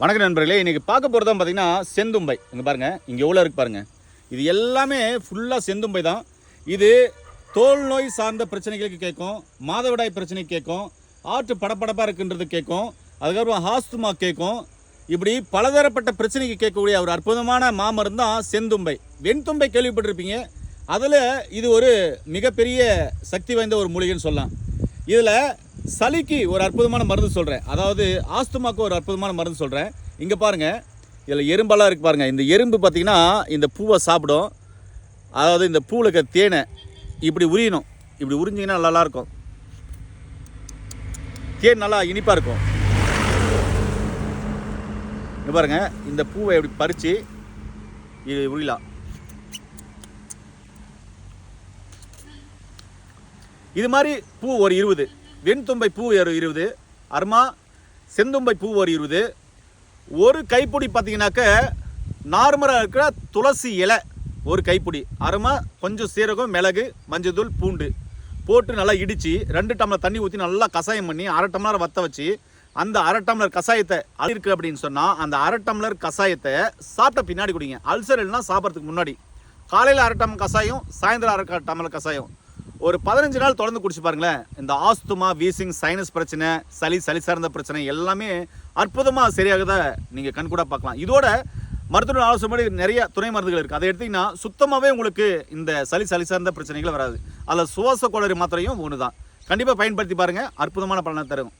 வணக்கம் நண்பர்களே இன்றைக்கி பார்க்க போகிறது தான் பார்த்தீங்கன்னா செந்தும்பை. இங்கே பாருங்கள் இங்கே எவ்வளோ இருக்கு பாருங்கள் இது எல்லாமே ஃபுல்லாக செந்தும்பை தான். இது தோல் நோய் சார்ந்த பிரச்சனைகளுக்கு கேட்கும் மாதவிடாய் பிரச்சனைக்கு கேட்கும் ஆற்று படபடப்பாக இருக்குன்றது கேட்கும் அதுக்கப்புறம் ஹாஸ்துமா கேட்கும். இப்படி பலதரப்பட்ட பிரச்சனைக்கு கேட்கக்கூடிய ஒரு அற்புதமான மாமரம் தான் செந்தும்பை. வெண்தும்பை கேள்விப்பட்டிருப்பீங்க. அதில் இது ஒரு மிகப்பெரிய சக்தி வாய்ந்த ஒரு மூலிகைன்னு சொல்லலாம். இதில் சளிக்கு ஒரு அற்புதமான மருந்து சொல்கிறேன் அதாவது ஆஸ்துமாக்கு ஒரு அற்புதமான மருந்து சொல்கிறேன் இங்கே பாருங்கள் இதில் எறும்பெல்லாம் இருக்குது பாருங்கள் இந்த எறும்பு பார்த்திங்கன்னா இந்த பூவை சாப்பிடும். அதாவது இந்த பூவில் இருக்க தேனை இப்படி உரியணும். இப்படி உறிஞ்சிங்கன்னா நல்லா இருக்கும். தேன் நல்லா இனிப்பாக இருக்கும். இங்கே பாருங்கள் இந்த பூவை இப்படி பறித்து இது உரியலாம். இது மாதிரி பூ ஒரு இருபது. வெண்தும்பை பூ ஒரு இருபது. அருமா செந்தும்பை பூ ஒரு இருபது. ஒரு கைப்பிடி பார்த்தீங்கன்னாக்க நார்மலாக இருக்கிற துளசி இலை ஒரு கைப்பிடி. அருமா கொஞ்சம் சீரகம் மிளகு மஞ்சள் பூண்டு போட்டு நல்லா இடித்து ரெண்டு டம்ளர் தண்ணி ஊற்றி நல்லா கஷாயம் பண்ணி அரை டம்ளர் வத்த வச்சு அந்த அரை டம்ளர் கசாயத்தை அது அப்படின்னு சொன்னால் அந்த அரை டம்ளர் கசாயத்தை சாப்பிட்ட பின்னாடி குடிங்க. அல்சர் இல்லைன்னா சாப்பிட்றதுக்கு முன்னாடி. காலையில் அரை டம்ளர் கசாயம் சாயந்தரம் அரை டம்ளர் கசாயம் ஒரு பதினஞ்சு நாள் தொடர்ந்து குடிச்சு பாருங்களேன். இந்த ஆஸ்துமா வீசிங் சைனஸ் பிரச்சனை சளி சளி சார்ந்த பிரச்சனை எல்லாமே அற்புதமாக சரியாகத நீங்கள் கண்கூட பார்க்கலாம். இதோட மருத்துவ ஆலோசனை நிறைய துணை மருந்துகள் இருக்குது அதை எடுத்தீங்கன்னா சுத்தமாகவே உங்களுக்கு இந்த சளி சளி சார்ந்த பிரச்சனைகள் வராது. அதில் சுவாச கோளறு மாத்திரையும் ஒன்று தான் கண்டிப்பாக பயன்படுத்தி பாருங்கள் அற்புதமான பலனை தரும்.